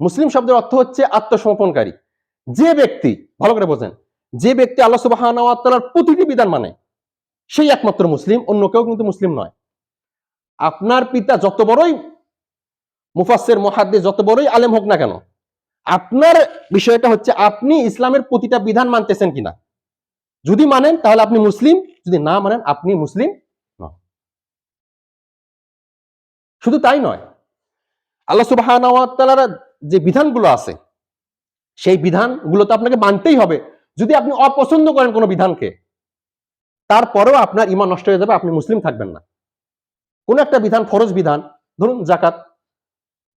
মুসলিম শব্দের অর্থ হচ্ছে আত্মসমর্পণকারী। যে ব্যক্তি, ভালো করে বোঝেন, যে ব্যক্তি আল্লাহ সুবাহর প্রতিটি বিধান মানে সেই একমাত্র মুসলিম, অন্য কেউ কিন্তু মুসলিম নয়। আপনার পিতা যত বড়ই মুফাসের মহাদ্দে যত বড়ই আলেম হোক না কেন, আপনার বিষয়টা হচ্ছে আপনি ইসলামের প্রতিটা বিধান মানতেছেন কিনা। যদি মানেন, তাহলে আপনি মুসলিম, যদি না মানেন, আপনি মুসলিম নন। শুধু তাই নয়, আল্লাহ সুবাহ যে বিধানগুলো আছে, সেই বিধানগুলো তো আপনাকে মানতেই হবে। যদি আপনি অপছন্দ করেন কোনো বিধানকে, তারপরেও আপনার ইমান নষ্ট হয়ে যাবে, আপনি মুসলিম থাকবেন না। কোন একটা বিধান, ফরজ বিধান, ধরুন জাকাত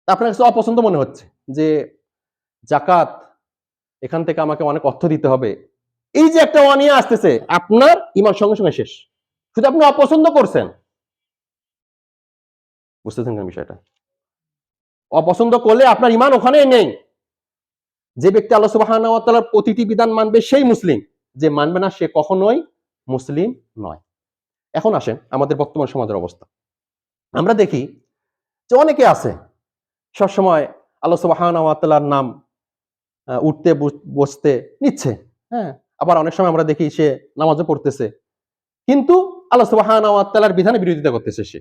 আপনার কাছে অপছন্দ মনে হচ্ছে যে জাকাত এখান থেকে আমাকে অনেক অর্থ দিতে হবে। এই যে একটা অনিয়া আসতেছে, আপনার ইমান সঙ্গে সঙ্গে শেষ। শুধু আপনি অপছন্দ করছেন। বুঝতেছেন বিষয়টা? অপছন্দ করলে আপনার ইমান ওখানে নেই। যে ব্যক্তি আল্লাহ সুবাহর প্রতিটি বিধান মানবে সেই মুসলিম। যে মানবে না সে কখনোই মুসলিম নয়। এখন আসেন আমাদের বর্তমান সমাজের অবস্থা। আমরা দেখি যে অনেকে আছে, সবসময় আল্লাহ সুবাহর নাম উঠতে বস- বসতে নিচ্ছে। হ্যাঁ আবার অনেক সময় আমরা দেখি সে নামাজও পড়তেছে। কিন্তু আল্লাহ সুবাহর বিধানে বিরোধিতা করতেছে সে।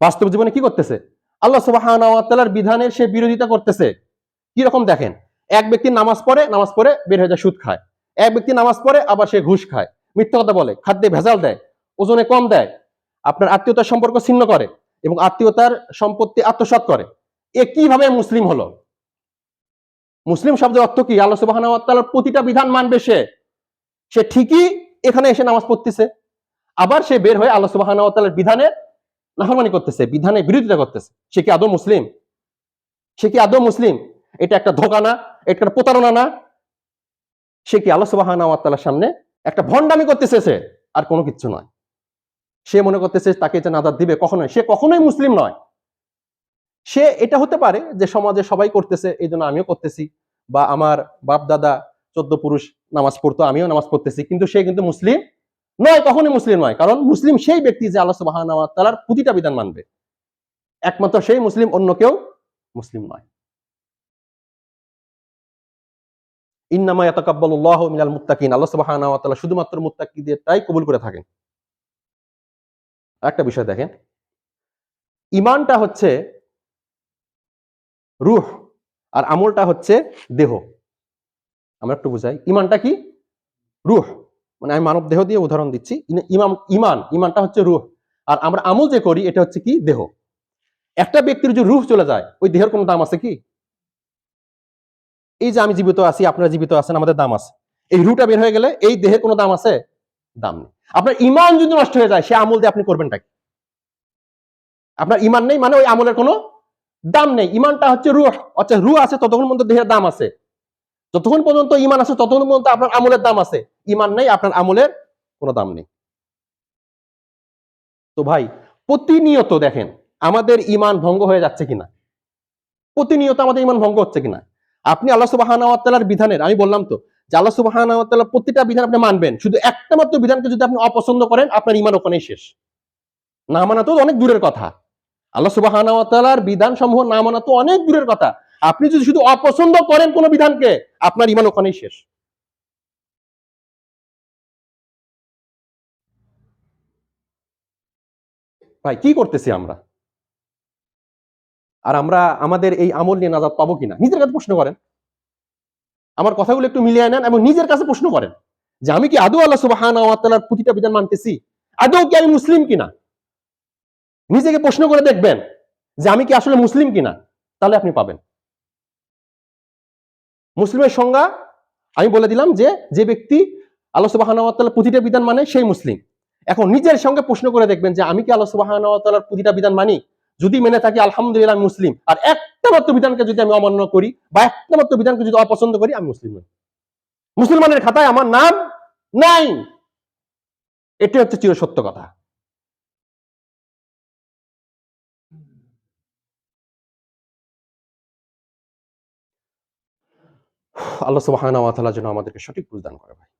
বাস্তব জীবনে কি করতেছে? আল্লাহ সুবাহর বিধানের সে বিরোধিতা করতেছে। কি রকম দেখেন? এক ব্যক্তি নামাজ পড়ে নামাজ পড়ে বের হয়ে যায় সুদ খায়। এক ব্যক্তি নামাজ পড়ে, আবার সে ঘুষ খায়। মিথ্যা কথা বলে, খাদ্যে ভেজাল দেয়, ওজনে কম দেয়, আপনার আত্মীয়তার সম্পর্ক ছিন্ন করে এবং আত্মীয়তার সম্পত্তি আত্মসাৎ করে। এ কীভাবে মুসলিম হলো? মুসলিম শব্দের অর্থ কি? আল্লাহ সুবাহ প্রতিটা বিধান মানবে সে। সে ঠিকই এখানে এসে নামাজ পড়তেছে। আবার সে বের হয়ে আল্লাহ সুবাহ বিধানে নাফরমানি করতেছে বিধানে বিরোধিতা করতেছে। সে কি আদৌ মুসলিম? সে কি আদৌ মুসলিম? এটা একটা ধোকা না? এটা একটা প্রতারণা না? সে কি আল্লাহ সুবাহ সামনে একটা ভণ্ডামি করতেছে সে? আর কোনো কিচ্ছু নয়। সে মনে করতেছে তাকে যে নাজাদ দিবে কখনোই। সে কখনোই মুসলিম নয়। সে এটা হতে পারে যে সমাজে সবাই করতেছে এই জন্য আমিও করতেছি বা আমার বাপ দাদা চোদ্দ পুরুষ নামাজ পড়তো, আমিও নামাজ পড়তেছি, কিন্তু সে কিন্তু মুসলিম নয়, কখনোই মুসলিম নয়। কারণ মুসলিম সেই ব্যক্তি যে আল্লাহ সুবাহ প্রতিটা বিধান মানবে। একমাত্র সেই মুসলিম, অন্য কেউ মুসলিম নয়। ইন্নামা ইয়াতাকাব্বালুল্লাহু মিনাল মুত্তাকিন। আল্লাহ তাই কবুল করে থাকেন। একটা বিষয় দেখেন। ইমানটা হচ্ছে রূহ আর আমলটা হচ্ছে দেহ। আমরা একটু বুঝাই। ইমানটা কি? রূহ। মানে আমি মানব দেহ দিয়ে উদাহরণ দিচ্ছি। ইমাম ইমান, ইমানটা হচ্ছে রূহ। আর আমরা আমল যে করি, এটা হচ্ছে কি? দেহ। একটা ব্যক্তির যদি রূহ চলে যায়, ওই দেহের কোনো দাম আছে কি? এই যে আমি জীবিত আছি, আপনারা জীবিত আছেন, আমাদের দাম আছে। এই রুটা বের হয়ে গেলে এই দেহের কোনো দাম আছে? দাম নেই। আপনার ইমান যদি নষ্ট হয়ে যায়, সে আমল দিয়ে আপনি করবেনটা কি? আপনার ইমান নেই মানে ওই আমলের কোনো দাম নেই। ইমানটা হচ্ছে রুহ। আচ্ছা রুহ আছে, ততক্ষণ পর্যন্ত দেহের দাম আছে। যতক্ষণ পর্যন্ত ইমান আছে, ততক্ষণ পর্যন্ত আপনার আমলের দাম আছে। ইমান নেই, আপনার আমলের কোনো দাম নেই। তো ভাই, প্রতিনিয়ত দেখেন, আমাদের ইমান ভঙ্গ হয়ে যাচ্ছে কিনা? প্রতিনিয়ত আমাদের ইমান ভঙ্গ হচ্ছে কিনা? আপনি আল্লাহ সুবাহানার বিধানের, আমি বললাম তো, যে আল্লাহ সুবাহানার প্রতিটা বিধান আপনি মানবেন, শুধু একটা মাত্র বিধানকে যদি আপনি অপছন্দ করেন, আপনার ইমান ওখানেই শেষ। না মানা তো অনেক দূরের কথা। আল্লাহ সুবাহানার বিধান সমূহ না মানা তো অনেক দূরের কথা। আপনি যদি শুধু অপছন্দ করেন কোন বিধানকে, আপনার ইমান ওখানেই শেষ। ভাই, কি করতেছি আমরা? আর আমরা আমাদের এই আমল নিয়ে নাজাদ পাবো কিনা? নিজের কাছে প্রশ্ন করেন। আমার কথাগুলো একটু মিলিয়ে নেন এবং নিজের কাছে প্রশ্ন করেন যে আমি কি আদৌ আল্লাহ সুবাহানার প্রতিটা বিধান মানতেছি? আদৌ কি আমি মুসলিম কিনা? নিজেকে প্রশ্ন করে দেখবেন যে আমি কি আসলে মুসলিম কিনা? তাহলে আপনি পাবেন। মুসলিমের সংজ্ঞা আমি বলে দিলাম যে যে ব্যক্তি আল্লাহ সুবাহানার প্রতিটা বিধান মানে সেই মুসলিম। এখন নিজের সঙ্গে প্রশ্ন করে দেখবেন যে আমি কি আল্লাহ সুবাহানার প্রতিটা বিধান মানি? যদি মেনে থাকি, আলহামদুলিল্লাহ আমি মুসলিম। আর একটা মাত্র বিধানকে যদি আমি অমান্য করি বা একটা মাত্র বিধানকে যদি অপছন্দ করি, আমি মুসলিম নই। মুসলমানের খাতায় আমার নাম নাই। এটি হচ্ছে চিরসত্য কথা। আল্লাহ সুবাহ যেন আমাদেরকে সঠিক বুঝদান করে ভাই।